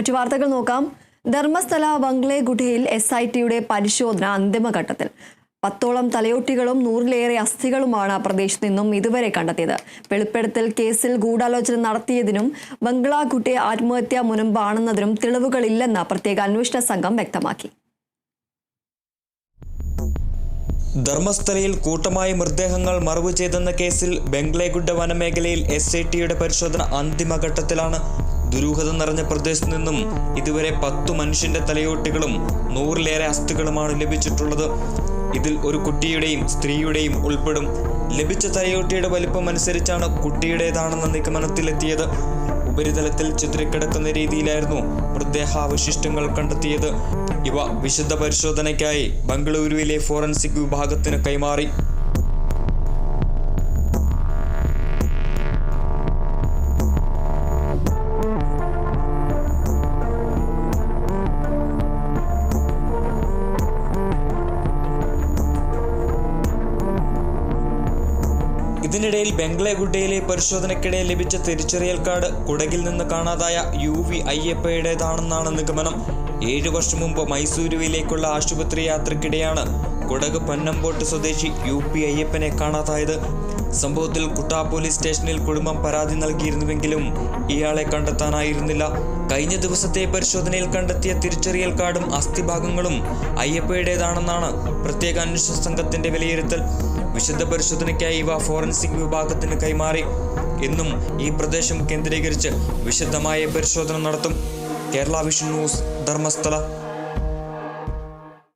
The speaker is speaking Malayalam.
മറ്റു വാർത്തകൾ നോക്കാം. ധർമ്മസ്ഥല ബംഗ്ലേ ഗുഡയിൽ എസ് ഐ ടിയുടെ പരിശോധന അന്തിമഘട്ടത്തിൽ. പത്തോളം തലയോട്ടികളും നൂറിലേറെ അസ്ഥികളുമാണ് പ്രദേശത്ത് നിന്നും ഇതുവരെ കണ്ടെത്തിയത്. വെളിപ്പെടുത്തൽ കേസിൽ ഗൂഢാലോചന നടത്തിയതിനും ബംഗ്ലാ ഗുട്ടെ ആത്മഹത്യാ മുനമ്പാണെന്നതിനും തെളിവുകളില്ലെന്ന് പ്രത്യേക അന്വേഷണ സംഘം വ്യക്തമാക്കി. ധർമ്മസ്ഥലയിൽ കൂട്ടമായി മൃതദേഹങ്ങൾ മറവ് ചെയ്തെന്ന കേസിൽ ബംഗ്ലേഗുഡ വനമേഖലയിൽ എസ് ഐ ടിയുടെ പരിശോധന അന്തിമഘട്ടത്തിലാണ്. ദുരൂഹത നിറഞ്ഞ പ്രദേശത്ത് നിന്നും ഇതുവരെ പത്തു മനുഷ്യന്റെ തലയോട്ടികളും നൂറിലേറെ അസ്ഥികളുമാണ് ലഭിച്ചിട്ടുള്ളത്. ഇതിൽ ഒരു കുട്ടിയുടെയും സ്ത്രീയുടെയും ഉൾപ്പെടും. ലഭിച്ച തലയോട്ടിയുടെ വലിപ്പം അനുസരിച്ചാണ് കുട്ടിയുടേതാണെന്ന നിഗമനത്തിലെത്തിയത്. ഉപരിതലത്തിൽ ചിതറിക്കിടക്കുന്ന രീതിയിലായിരുന്നു മൃതദേഹാവശിഷ്ടങ്ങൾ കണ്ടെത്തിയത്. ഇവ വിശദ പരിശോധനയ്ക്കായി ബംഗളൂരുവിലെ ഫോറൻസിക് വിഭാഗത്തിന് കൈമാറി. ഇതിനിടയിൽ ബംഗ്ലഗുഡയിലെ പരിശോധനയ്ക്കിടെ ലഭിച്ച തിരിച്ചറിയൽ കാർഡ് കുടകിൽ നിന്ന് കാണാതായ യു വി അയ്യപ്പയുടേതാണെന്നാണ് നിഗമനം. ഏഴു വർഷം മുമ്പ് മൈസൂരുവിലേക്കുള്ള ആശുപത്രി യാത്രക്കിടെയാണ് കുടക് പന്നമ്പോട്ട് സ്വദേശി യു പി അയ്യപ്പനെ കാണാതായത്. സംഭവത്തിൽ കുട്ടാ പോലീസ് സ്റ്റേഷനിൽ കുടുംബം പരാതി നൽകിയിരുന്നുവെങ്കിലും ഇയാളെ കണ്ടെത്താനായിരുന്നില്ല. കഴിഞ്ഞ ദിവസത്തെ പരിശോധനയിൽ കണ്ടെത്തിയ തിരിച്ചറിയൽ കാർഡും അസ്ഥിഭാഗങ്ങളും അയ്യപ്പയുടേതാണെന്നാണ് പ്രത്യേക അന്വേഷണ സംഘത്തിന്റെ വിലയിരുത്തൽ. വിശുദ്ധ പരിശോധനയ്ക്കായി ഇവ ഫോറൻസിക് വിഭാഗത്തിന് കൈമാറി. എന്നും ഈ പ്രദേശം കേന്ദ്രീകരിച്ച് വിശദമായ പരിശോധന നടത്തും. Kerala Vision News Dharmasthala.